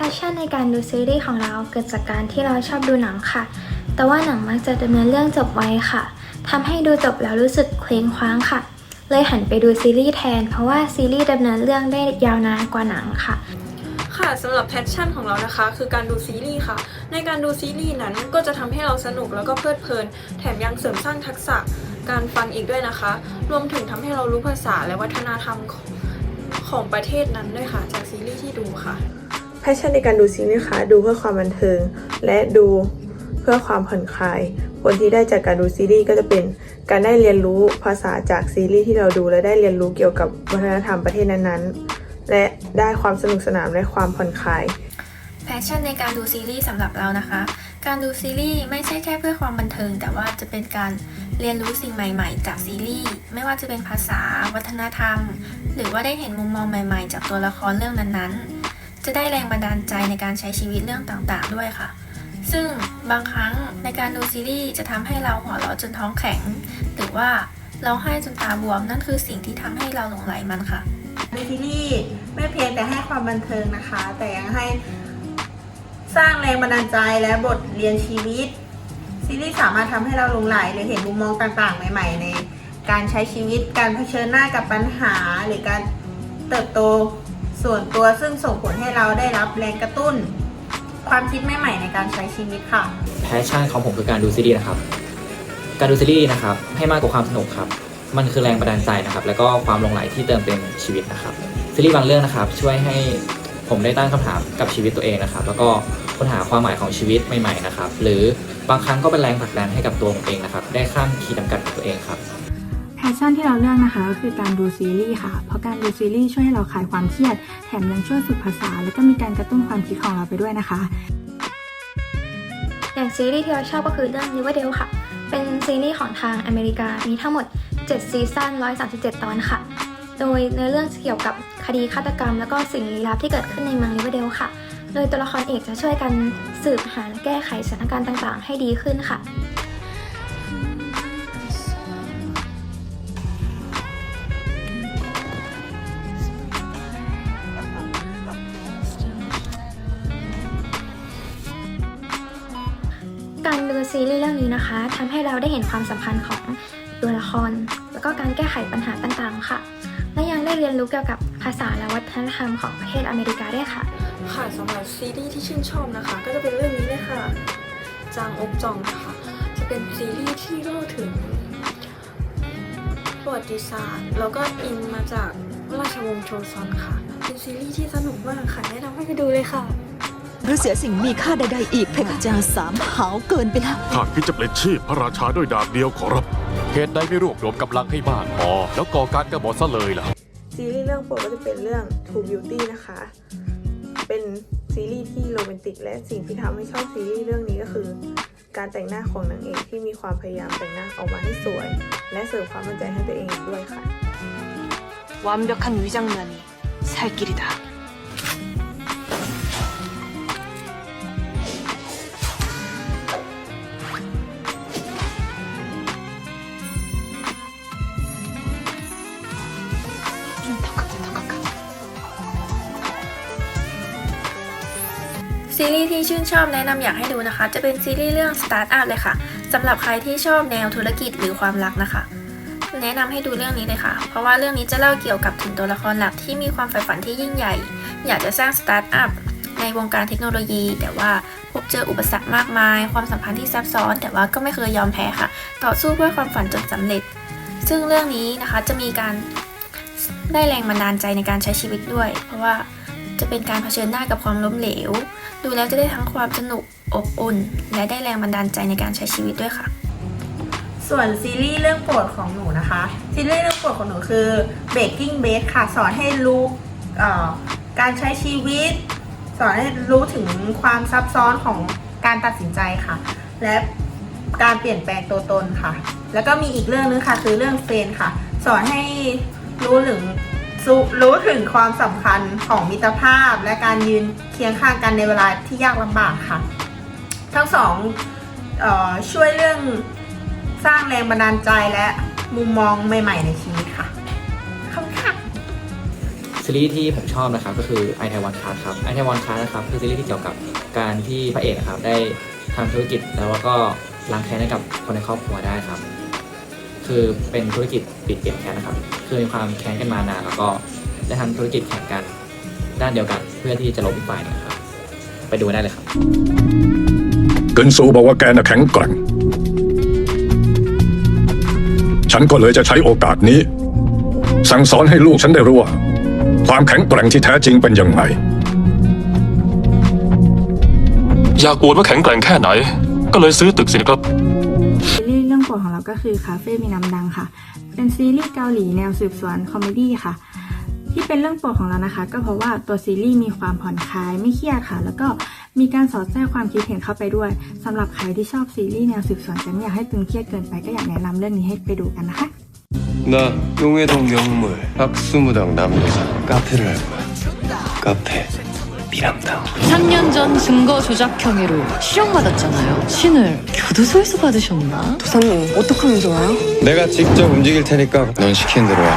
พชชั่นในการดูซีรีส์ของเราเกิดจากการที่เราชอบดูหนังค่ะ แต่ว่าหนังมักจะดำเนินเรื่องจบไวค่ะทำให้ดูจบแล้วรู้สึกเคว้งคว้างค่ะ เลยหันไปดูซีรีส์แทน เพราะว่าซีรีส์ดำเนินเรื่องได้ยาวนานกว่าหนังค่ะค่ะสำหรับแพชชั่นของเรานะคะ คือการดูซีรีส์ค่ะ ในการดูซีรีส์นั้นก็จะทำให้เราสนุกแล้วก็เพลิดเพลิน แถมยังเสริมสร้างทักษะการฟังอีกด้วยนะคะ รวมถึงทำให้เรารู้ภาษาและวัฒนธรรมของประเทศนั้นด้วยค่ะ จากซีรีส์ที่ดูค่ะ แพชชั่นในการดูซีรีส์นะคะดูเพื่อความบันเทิง และดูเพื่อความผ่อนคลาย ผลที่ได้จากการดูซีรีส์ก็จะเป็นการได้เรียนรู้ภาษาจากซีรีส์ที่เราดู และได้เรียนรู้เกี่ยวกับวัฒนธรรมประเทศนั้นๆ และได้ความสนุกสนานและความผ่อนคลายแพชชั่นในการดูซีรีส์สำหรับเรานะคะ การดูซีรีส์ไม่ใช่แค่เพื่อความบันเทิง แต่ว่าจะเป็นการเรียนรู้สิ่งใหม่ ๆ จากซีรีส์ไม่ว่าจะเป็นภาษา วัฒนธรรม หรือว่าได้เห็นมุมมองใหม่ ๆ จากตัวละครเรื่องนั้นๆ จะได้แรงบันดาลใจในการใช้ชีวิตเรื่องต่างๆ ด้วยค่ะ ซึ่งบางครั้งในการดูซีรีส์จะทำให้เราหัวเราะจนท้องแข็ง หรือว่าร้องไห้จนตาบวมนั่นคือสิ่งที่ทำให้เราหลงไหลมันค่ะในซีรีส์ไม่เพียงแต่ให้ความบันเทิงนะคะ แต่ยังให้สร้างแรงบันดาลใจและบทเรียนชีวิต ซีรีส์สามารถทำให้เราหลงไหลหรือเห็นมุมมองต่างๆ ใหม่ ๆ ในการใช้ชีวิตการเผชิญหน้ากับปัญหาหรือการเติบโต ส่วนตัวซึ่งส่งผลให้เราได้รับแรงกระตุ้น ความคิดใหม่ๆในการใช้ชีวิตค่ะ แพชชั่นของผมคือการดูซีรีส์นะครับ การดูซีรีส์นะครับให้มากกว่าความสนุกครับ มันคือแรงบันดาลใจนะครับ แล้วก็ความลงไหลที่เติมเต็มชีวิตนะครับ ซีรีส์บางเรื่องนะครับ ช่วยให้ผมได้ตั้งคำถามกับชีวิตตัวเองนะครับ แล้วก็ค้นหาความหมายของชีวิตใหม่ๆนะครับ หรือบางครั้งก็เป็นแรงผลักดันให้กับตัวผมเองนะครับ ได้ข้ามขีดจำกัดของตัวเองครับ แพชชั่นที่เราเลือกนะคะก็คือการดูซีรีส์ค่ะ เพราะการดูซีรีส์ช่วยให้เราคลายความเครียด แถมยังช่วยฝึกภาษา และก็มีการกระตุ้นความคิดของเราไปด้วยนะคะ อย่างซีรีส์ที่เราชอบก็คือเรื่อง Riverdale ค่ะ เป็นซีรีส์ของทางอเมริกา มีทั้งหมด 7 ซีซั่น 137 ตอนค่ะ โดยเนื้อเรื่องเกี่ยวกับคดีฆาตกรรม แล้วก็สิ่งลี้ลับที่เกิดขึ้นในเมือง Riverdale ค่ะ โดยตัวละครเอกจะช่วยกันสืบหาและแก้ไขสถานการณ์ต่างๆ ให้ดีขึ้นค่ะ ซีรีส์เรื่องนี้นะคะทำให้เราได้เห็นความสัมพันธ์ของตัวละคร แล้วก็การแก้ไขปัญหาต่างๆ ค่ะ และยังได้เรียนรู้เกี่ยวกับภาษาและวัฒนธรรมของประเทศอเมริกาด้วยค่ะ ค่ะสำหรับซีรีส์ที่ชื่นชอบนะคะ ก็จะเป็นเรื่องนี้เลยค่ะ จางอกจองนะคะจะเป็นซีรีส์ที่เล่าถึงประวัติศาสตร์แล้วก็อิงมาจากราชวงศ์โชซอนค่ะ เป็นซีรีส์ที่สนุกมากค่ะแนะนำให้ไปดูเลยค่ะ รือเสียสิ่งมีค่าใดๆอีกเพคะเจ้าสามหาวเกินไปแล้ว ข้าคิดจะเปลี่ยนชีพพระราชาด้วยดาบเดียวขอรับ เหตุใดไม่รวบรวมกำลังให้มากพอ แล้วก่อการกระบฏซะเลยล่ะ ซีรีส์เรื่องโปรดก็จะเป็นเรื่อง True Beauty นะคะ เป็นซีรีส์ที่โรแมนติก และสิ่งที่ทำให้ชอบซีรีส์เรื่องนี้ก็คือ การแต่งหน้าของนางเอกที่มีความพยายามแต่งหน้าออกมาให้สวย และเสริมความมั่นใจให้ตัวเองอีกด้วยค่ะ 완벽한 위장면이 살 길이다. ซีรีส์ที่ชื่นชอบแนะนำอยากให้ดูนะคะ จะเป็นซีรีส์เรื่อง Start Up เลยค่ะสำหรับใครที่ชอบแนวธุรกิจหรือความรักนะคะ แนะนำให้ดูเรื่องนี้เลยค่ะ เพราะว่าเรื่องนี้จะเล่าเกี่ยวกับถึงตัวละครหลักที่มีความใฝ่ฝันที่ยิ่งใหญ่ อยากจะสร้างสตาร์ทอัพในวงการเทคโนโลยี แต่ว่าพบเจออุปสรรคมากมาย ความสัมพันธ์ที่ซับซ้อน แต่ว่าก็ไม่เคยยอมแพ้ค่ะ ต่อสู้เพื่อความฝันจนสำเร็จ ซึ่งเรื่องนี้นะคะจะมีการได้แรงบันดาลใจในการใช้ชีวิตด้วย เพราะว่าจะเป็นการเผชิญหน้ากับความล้มเหลว ดูแล้วจะได้ทั้งความสนุกอบอุ่น และได้แรงบันดาลใจในการใช้ชีวิตด้วยค่ะ ส่วนซีรีส์เรื่องโปรดของหนูนะคะ ซีรีส์เรื่องโปรดของหนูคือ Baking Bake ค่ะ สอนให้รู้การใช้ชีวิต สอนให้รู้ถึงความซับซ้อนของการตัดสินใจค่ะ และการเปลี่ยนแปลงตัวตนค่ะ แล้วก็มีอีกเรื่องนึงค่ะ คือเรื่องเฟนค่ะ สอนให้รู้ถึง สุรู้ถึงความสำคัญของมิตรภาพ และการยืนเคียงข้างกันในเวลาที่ยากลำบากค่ะ ทั้งสองออช่วยเรื่องสร้างแรงบันดาลใจและมุมมองใหม่ ๆ ในชีวิตค่ะขอบคุณค่ะซีรีส์ที่ผมชอบนะครับก็คือไอ a ท o อนคาร์ครับไอ a ท o อนคาร์นะครับคือซีรีส์ที่เกี่ยวกับการที่พระเอกนะครับได้ทำธุรกิจแล้วก็ล้างแค้นให้กับคนในครอบครัวได้ครับ คือเป็นธุรกิจปิดเปลี่ยนแค้นนะครับคือมีความแค้นกันมานานแล้วก็ได้ทำธุรกิจแข่งกันด้านเดียวกัน เพื่อที่จะลบอีกฝ่ายหนึงครับ ไปดูได้เลยครับเกินซูบอกว่าแกน่ะแข็งแกร่ง ฉันก็เลยจะใช้โอกาสนี้ สั่งสอนให้ลูกฉันได้รู้ว่า ความแข็งแกร่งที่แท้จริงเป็นยังไง อยากอวดว่าแข็งแกร่งแค่ไหน ก็เลยซื้อตึกสินะครับ ซีรีส์เรื่องโปรดของเราก็คือคาเฟ่มีน้ำดังค่ะ เป็นซีรีส์เกาหลีแนวสืบสวนคอมเมดี้ค่ะ ที่เป็นเรื่องโปรดของเรานะคะ ก็เพราะว่าตัวซีรีส์มีความผ่อนคลายไม่เครียดค่ะ แล้วก็มีการสอดแทรกความคิดเห็นเข้าไปด้วยสำหรับใครที่ชอบซีรีส์แนวสืบสวนแต่ไม่อยากให้ตึงเครียดเกินไปก็อยากแนะนำเรื่องนี้ให้ไปดูกันนะคะ 나 용해동 영물 박수무당 남여사 카페를 할 거야 카페 미남당 3년 전 증거 조작 혐의로 실형받았잖아요. 신을 교도소에서 받으셨나? 내가 직접 움직일 테니까 넌 시키는 대로 해